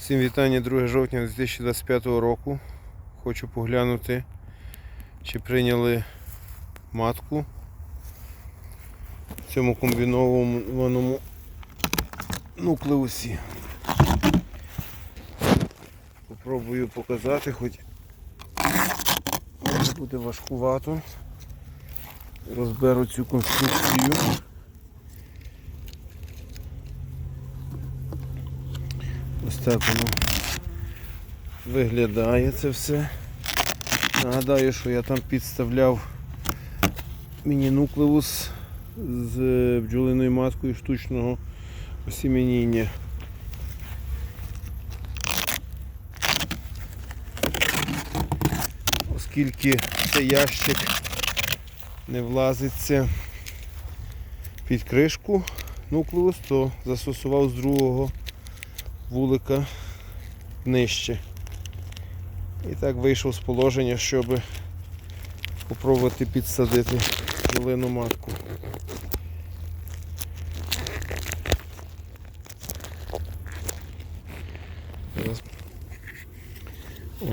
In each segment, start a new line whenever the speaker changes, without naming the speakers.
Всім вітання 2 жовтня 2025 року. Хочу поглянути, чи прийняли матку в цьому комбінованому нуклеусі. Попробую показати, хоч буде важкувато. Розберу цю конструкцію. Ось так воно виглядає це все. Нагадаю, що я там підставляв міні-нуклеус з бджолиною маткою штучного осімініння. Оскільки цей ящик не влазиться під кришку нуклеус, то застосував з другого вулика нижче. І так вийшов з положення, щоб спробувати підсадити зелену матку.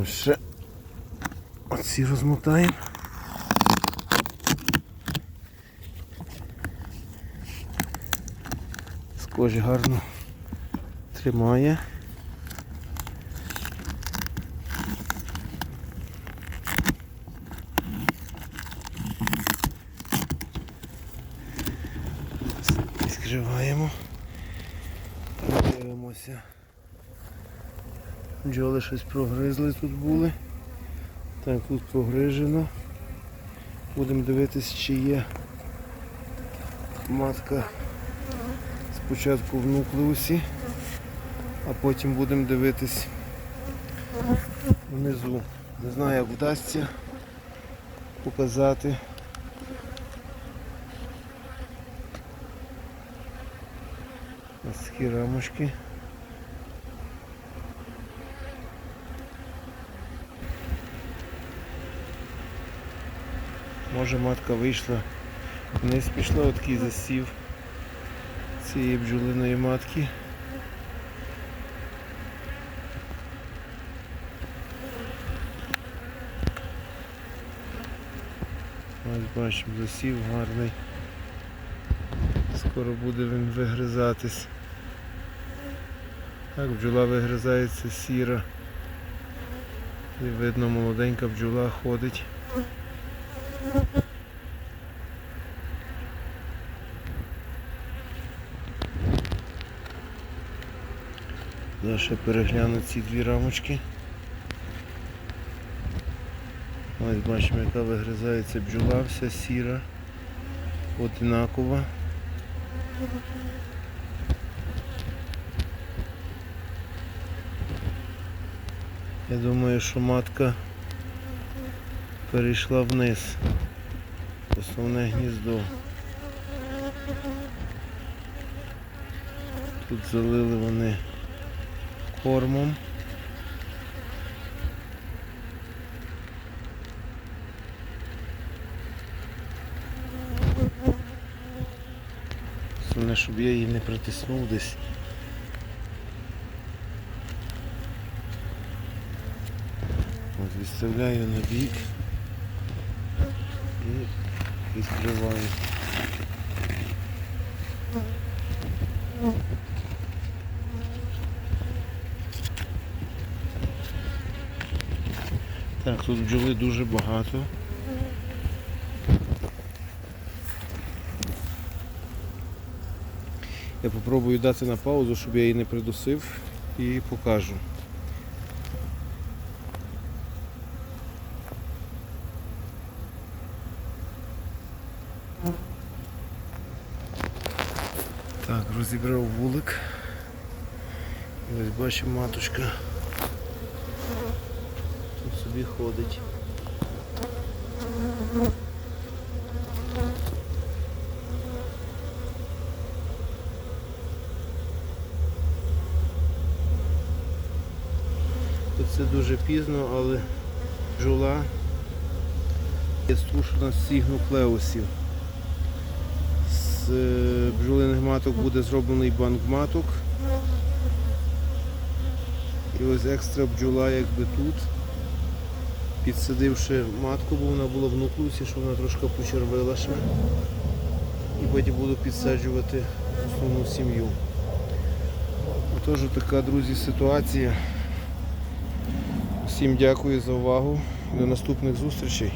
Ось ще оці розмотаємо. Скотч гарно тримає. Відкриваємо. Дивимося. Бджоли щось прогризли тут були. Так, тут прогрижено. Будемо дивитися, чи є матка спочатку в нуклеусі, а потім будемо дивитись внизу. Не знаю, як вдасться показати. Ось такі рамочки. Може матка вийшла, вниз пішла, такий засів цієї бджолиної матки. Бачимо, засів гарний. Скоро буде він вигризатись. Так, бджола вигризається сіра. І видно молоденька бджола ходить. Зараз ще перегляну ці дві рамочки. Ось бачимо, яка вигризається бджола, вся сіра, одинакова. Я думаю, що матка перейшла вниз. Основне гніздо. Тут залили вони кормом. Основне, щоб я її не притиснув десь. От відставляю на бік і відкриваю. Так, тут бджоли дуже багато. Я попробую дати на паузу, щоб я її не придусив і покажу. Так, розібрав вулик. Ось бачимо маточка. Тут собі ходить. Це дуже пізно, але бджола є струшена з всіх нуклеусів. З е, бджолиних маток буде зроблений банк маток. І ось екстра бджола якби тут. Підсадивши матку, бо вона була в нуклеусі, щоб вона трошки почервила ще. І потім буду підсаджувати основну сім'ю. Отож така, друзі, ситуація. Всім дякую за увагу. До наступних зустрічей.